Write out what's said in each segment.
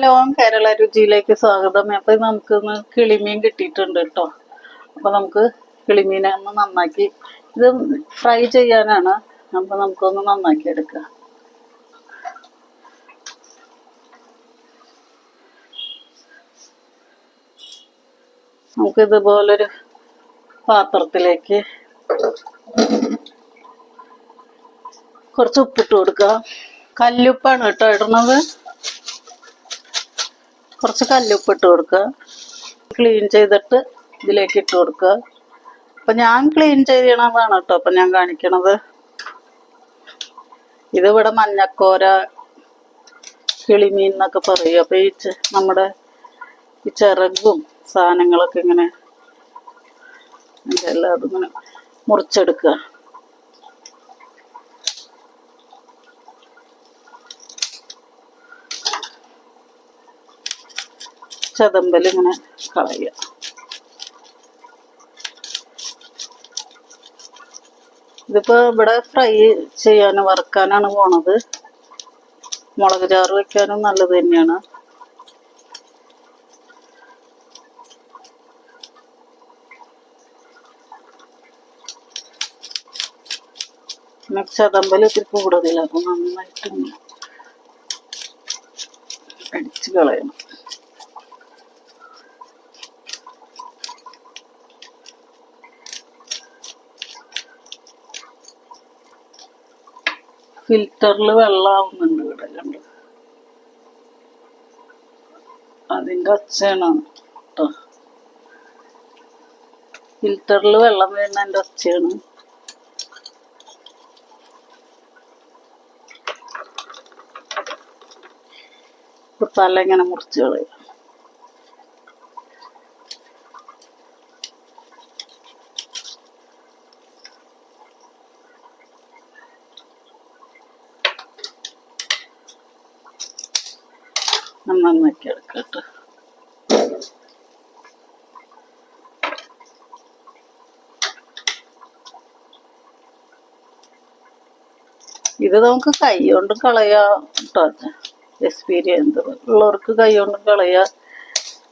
Hello Kerala രുചിയിലേക്ക് സ്വാഗതം. അപ്പൊ നമുക്കിന്ന് കിളിമീൻ കിട്ടിയിട്ടുണ്ട് കേട്ടോ. അപ്പൊ നമുക്ക് കിളിമീനെ ഒന്ന് നന്നാക്കി ഇത് ഫ്രൈ ചെയ്യാനാണ്. അപ്പൊ നമുക്കൊന്ന് നന്നാക്കി എടുക്കാം നമുക്ക് ഇതുപോലൊരു പാത്രത്തിലേക്ക് കുറച്ച് ഉപ്പിട്ട് കൊടുക്കുക കല്ലുപ്പാണ് കേട്ടോ ഇടുന്നത്. കുറച്ച് കല്ലുപ്പ് ഇട്ട് കൊടുക്കുക. ക്ലീൻ ചെയ്തിട്ട് ഇതിലേക്ക് ഇട്ട് കൊടുക്കുക. അപ്പം ഞാൻ ക്ലീൻ ചെയ്യണതാണ് കേട്ടോ. അപ്പം ഞാൻ കാണിക്കണത്. ഇതിവിടെ മഞ്ഞക്കോര കിളിമീൻ എന്നൊക്കെ പറയും. അപ്പം ഈ നമ്മുടെ ഈ ചിറകും സാധനങ്ങളൊക്കെ ഇങ്ങനെ എല്ലാം അതിങ്ങനെ മുറിച്ചെടുക്കുക. ചതമ്പൽ ഇങ്ങനെ കളയുക. ഇതിപ്പോ ഇവിടെ ഫ്രൈ ചെയ്യാൻ വറുക്കാനാണ് പോണത്. മുളക് ചാറ് വെക്കാനും നല്ലത് തന്നെയാണ്. പിന്നെ ചതമ്പൽ ഇത്തിരി കൂടുതലാണ് അപ്പൊ നന്നായിട്ട് അടിച്ച് കളയണം. ഫിൽറ്ററിൽ വെള്ളമാവുന്നുണ്ട് ഇവിടെ കണ്ട്? അതിന്റെ അച്ഛനാണ് കേട്ടോ. ഫിൽറ്ററിൽ വെള്ളം ഒച്ചയാണ്. ഇപ്പൊ തല ഇങ്ങനെ മുറിച്ച് കളയും. നന്നാക്കി എടുക്കട്ടെ ഇത് നമുക്ക് കൈ കൊണ്ട് കളയാം കേട്ടോ എക്സ്പീരിയൻസ് ഉള്ളവർക്ക് കൈ കൊണ്ട് കളയാ.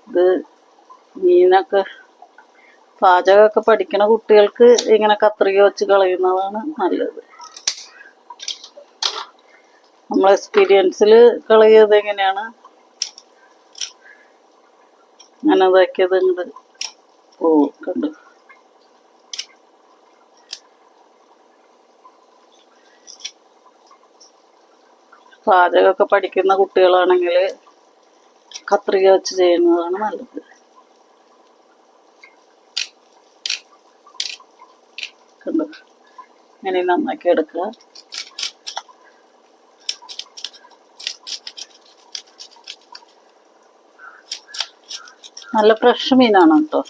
ഇത് മീനൊക്കെ പാചകമൊക്കെ പഠിക്കുന്ന കുട്ടികൾക്ക് ഇങ്ങനെ കത്രിക വെച്ച് കളയുന്നതാണ് നല്ലത്. നമ്മൾ എക്സ്പീരിയൻസിൽ കളയത് എങ്ങനെയാണ്? അങ്ങനെ ഇതാക്കിയത് ഇങ്ങോട്ട് ഓ കണ്ടു. പാചകമൊക്കെ പഠിക്കുന്ന കുട്ടികളാണെങ്കിൽ കത്രിക വെച്ച് ചെയ്യുന്നതാണ് നല്ലത്. കണ്ടു. ഇങ്ങനെ നന്നാക്കി എടുക്കുക. നല്ല ഫ്രഷ് മീനാണ് കേട്ടോ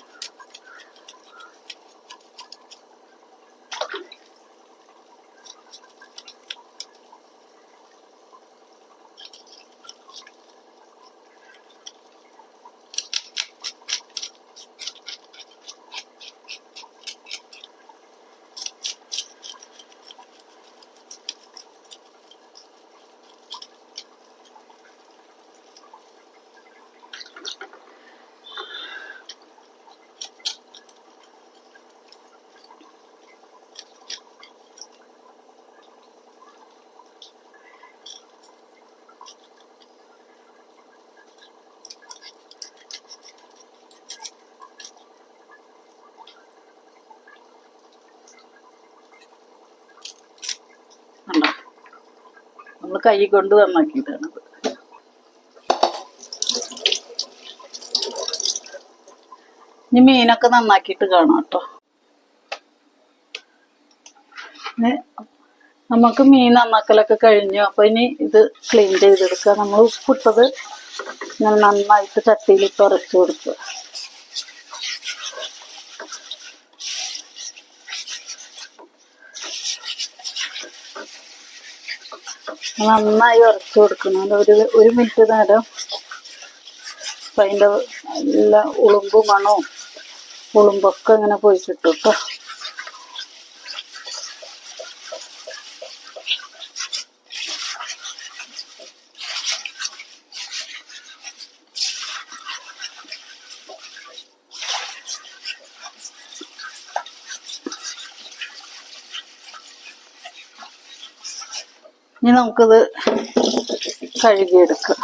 കണ്ടോ നമ്മൾ കൈ കൊണ്ട് നന്നാക്കിയിട്ടാണ്. ഇനി മീനൊക്കെ നന്നാക്കിയിട്ട് കാണാം കേട്ടോ. നമുക്ക് മീൻ നന്നാക്കലൊക്കെ കഴിഞ്ഞു. അപ്പൊ ഇനി ഇത് ക്ലീൻ ചെയ്തെടുക്കുക. നമ്മൾ ഉപ്പിട്ടത് ഞാൻ നന്നായിട്ട് ചട്ടിയിലിട്ട് ഉരച്ചു കൊടുക്കുക. നന്നായി ഉറച്ചു കൊടുക്കണം. ഒരു ഒരു മിനിറ്റ് നേരം അപ്പം അതിന്റെ എല്ലാ ഉളുമ്പും മണവും ഉളുമ്പൊക്കെ ഇങ്ങനെ പോയി കേട്ടോ ഇനി നമുക്കിത് കഴുകിയെടുക്കാം.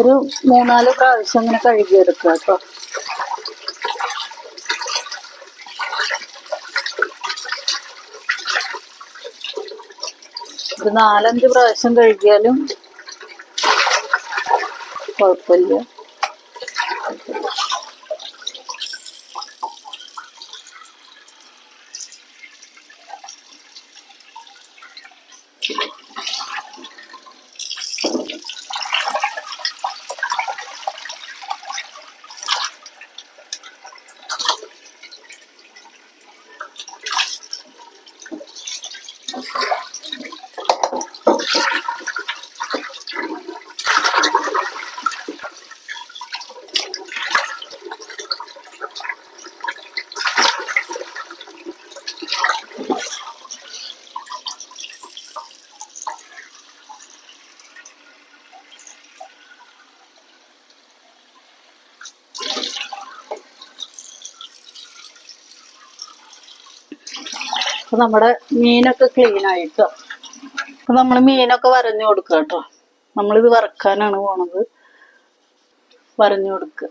ഒരു മൂന്നാൽ പ്രാവശ്യം ഇങ്ങനെ കഴുകിയെടുക്കുക കേട്ടോ. ഒരു നാലഞ്ച് പ്രാവശ്യം കഴുകിയാലും കുഴപ്പമില്ല. അപ്പൊ നമ്മുടെ മീനൊക്കെ ക്ലീൻ ആയിട്ടോ. അപ്പൊ നമ്മൾ മീനൊക്കെ വരഞ്ഞു കൊടുക്കുക കേട്ടോ നമ്മളിത് വറക്കാനാണ് പോണത്. വരഞ്ഞു കൊടുക്കുക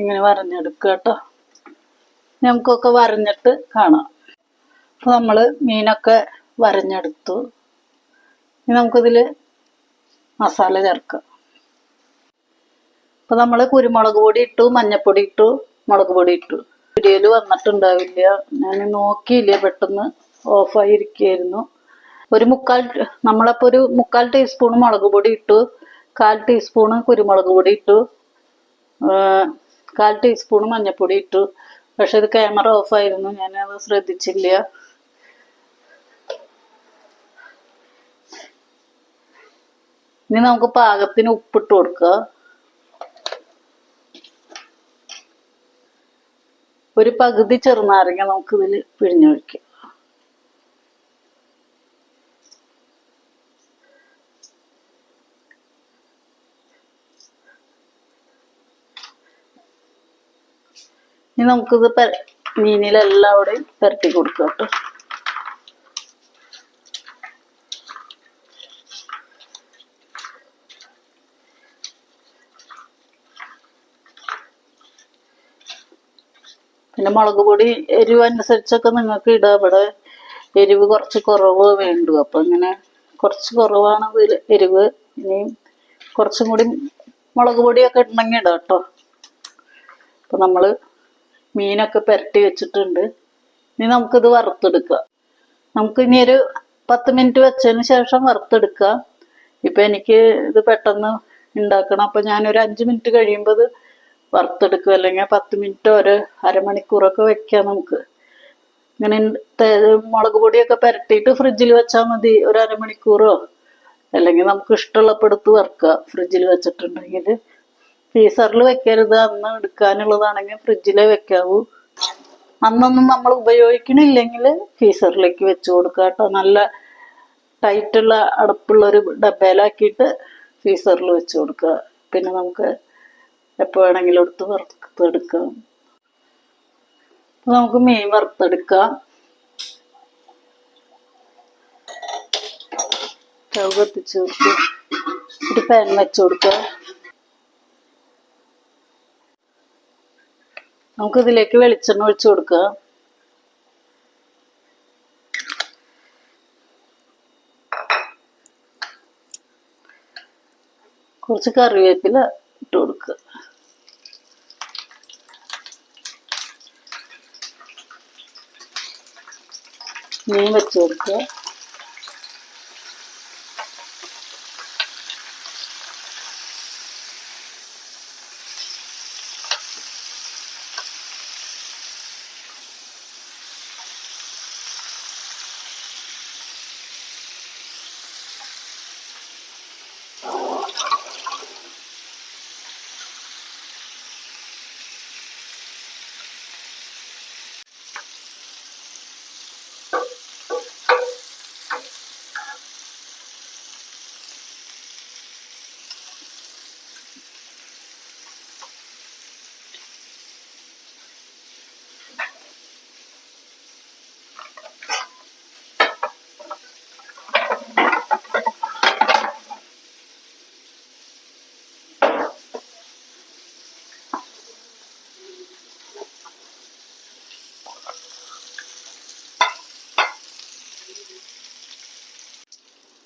ഇങ്ങനെ വരഞ്ഞെടുക്കുക കേട്ടോ. നമുക്കൊക്കെ വരഞ്ഞിട്ട് കാണാം. അപ്പൊ നമ്മൾ മീനൊക്കെ വരഞ്ഞെടുത്തു. ഇനി നമുക്കിതിൽ മസാല ചേർക്കാം. അപ്പൊ നമ്മൾ കുരുമുളക് പൊടി ഇട്ടു മഞ്ഞപ്പൊടി ഇട്ടു മുളക് പൊടി ഇട്ടു. വീഡിയോയിൽ വന്നിട്ടുണ്ടാവില്ല. ഞാൻ നോക്കിയില്ല പെട്ടെന്ന് ഓഫായി ഇരിക്കുകയായിരുന്നു. ഒരു മുക്കാൽ നമ്മളപ്പോ ഒരു മുക്കാൽ ടീസ്പൂൺ മുളക് പൊടി ഇട്ടു. കാൽ ടീസ്പൂണ് കുരുമുളക് പൊടി ഇട്ടു. കാൽ ടീസ്പൂൺ മഞ്ഞൾപ്പൊടി ഇട്ടു. പക്ഷെ ഇത് ക്യാമറ ഓഫ് ആയിരുന്നു. ഞാൻ അത് ശ്രദ്ധിച്ചില്ല. ഇനി നമുക്ക് പാകത്തിന് ഉപ്പിട്ട് കൊടുക്കുക ഒരു പകുതി ചെറുനാരങ്ങ നമുക്ക് ഇതിൽ പിഴിഞ്ഞൊഴിക്കാം. ഇനി നമുക്കിത് പെ- മീനിലെല്ലാവിടെയും പുരട്ടി കൊടുക്കാം കേട്ടോ. പിന്നെ മുളക് പൊടി എരിവ് അനുസരിച്ചൊക്കെ നിങ്ങൾക്ക് ഇടാം. ഇവിടെ എരിവ് കുറച്ച് കുറവ് വേണ്ടു. അപ്പം ഇങ്ങനെ കുറച്ച് കുറവാണ് എരിവ്. ഇനി കുറച്ചും കൂടി മുളക് പൊടിയൊക്കെ ഉണ്ടെങ്കിൽ ഇടാം കേട്ടോ. അപ്പം നമ്മൾ മീനൊക്കെ പുരട്ടി വെച്ചിട്ടുണ്ട്. ഇനി നമുക്കിത് വറുത്തെടുക്കുക നമുക്ക് ഇനി ഒരു പത്ത് മിനിറ്റ് വെച്ചതിന് ശേഷം വറുത്തെടുക്കുക ഇപ്പം എനിക്ക് ഇത് പെട്ടെന്ന് ഉണ്ടാക്കണം. അപ്പം ഞാനൊരു അഞ്ച് മിനിറ്റ് കഴിയുമ്പോൾ ഇത് വറുത്തെടുക്കുക അല്ലെങ്കിൽ പത്ത് മിനിറ്റോ ഒരു അരമണിക്കൂറൊക്കെ വെക്കാം നമുക്ക്. ഇങ്ങനെ മുളക് പൊടിയൊക്കെ പുരട്ടിയിട്ട് ഫ്രിഡ്ജിൽ വെച്ചാൽ മതി. ഒരു അരമണിക്കൂറോ. അല്ലെങ്കിൽ നമുക്ക് ഇഷ്ടമുള്ളപ്പോൾ എടുത്ത് വറുക്കുക ഫ്രിഡ്ജിൽ വെച്ചിട്ടുണ്ടെങ്കിൽ. ഫ്രീസറിൽ വെക്കരുത്. അന്ന് എടുക്കാനുള്ളതാണെങ്കിൽ ഫ്രിഡ്ജിലേ വെക്കാവൂ. അന്നൊന്നും നമ്മൾ ഉപയോഗിക്കണില്ലെങ്കിൽ ഫ്രീസറിലേക്ക് വെച്ച് കൊടുക്കുക കേട്ടോ. നല്ല ടൈറ്റുള്ള അടപ്പുള്ള ഒരു ഡബയിലാക്കിയിട്ട് ഫ്രീസറിൽ വെച്ച് കൊടുക്കുക. പിന്നെ നമുക്ക് എപ്പോൾ വേണമെങ്കിലും എടുത്ത് വറുത്തെടുക്കാം. നമുക്ക് മീൻ വറുത്തെടുക്കാം. കത്തിച്ച് കൊടുക്കുക ഒരു പാൻ വെച്ച് കൊടുക്കുക. നമുക്ക് ഇതിലേക്ക് വെളിച്ചെണ്ണ ഒഴിച്ചു കൊടുക്കുക. കുറച്ച് കറിവേപ്പില ഇട്ട് കൊടുക്കുക. മീൻ വെച്ച് കൊടുക്കുക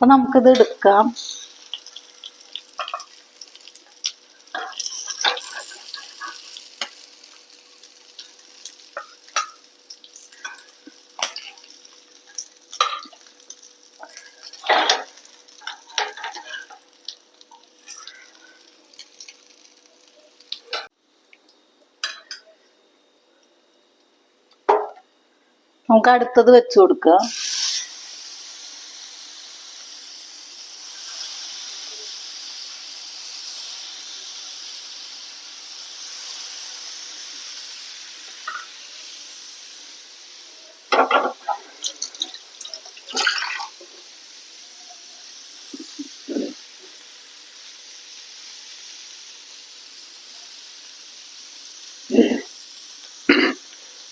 അപ്പൊ നമുക്കിത് എടുക്കാം. നമുക്ക് അടുത്തത് വെച്ചു കൊടുക്കുക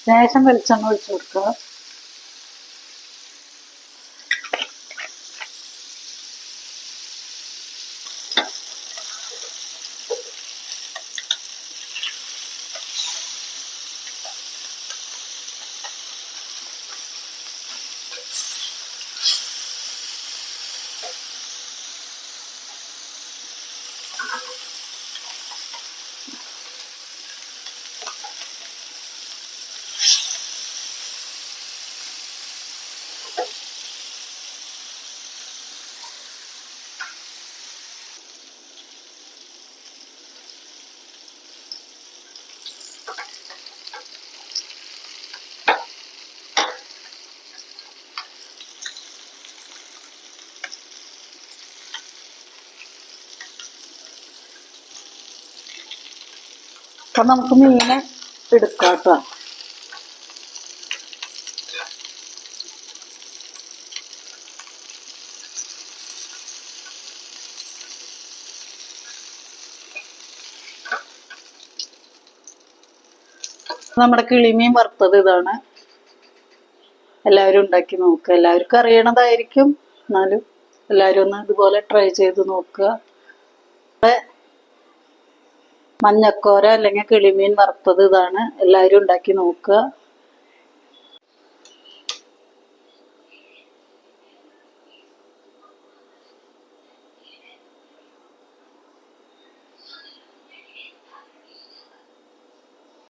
ശേഷം വെളിച്ചെണ്ണ ഒഴിച്ചു കൊടുക്കുക. അപ്പൊ നമുക്ക് മീനെ എടുക്കാം നമ്മുടെ കിളിമീൻ വറുത്തത് ഇതാണ്. എല്ലാവരും ഉണ്ടാക്കി നോക്കുക. എല്ലാവർക്കും അറിയണതായിരിക്കും. എന്നാലും എല്ലാവരും ഒന്ന് ഇതുപോലെ ട്രൈ ചെയ്ത് നോക്കുക. മഞ്ഞക്കോര അല്ലെങ്കിൽ കിളിമീൻ വറുത്തത് ഇതാണ്. എല്ലാവരും ഉണ്ടാക്കി നോക്കുക.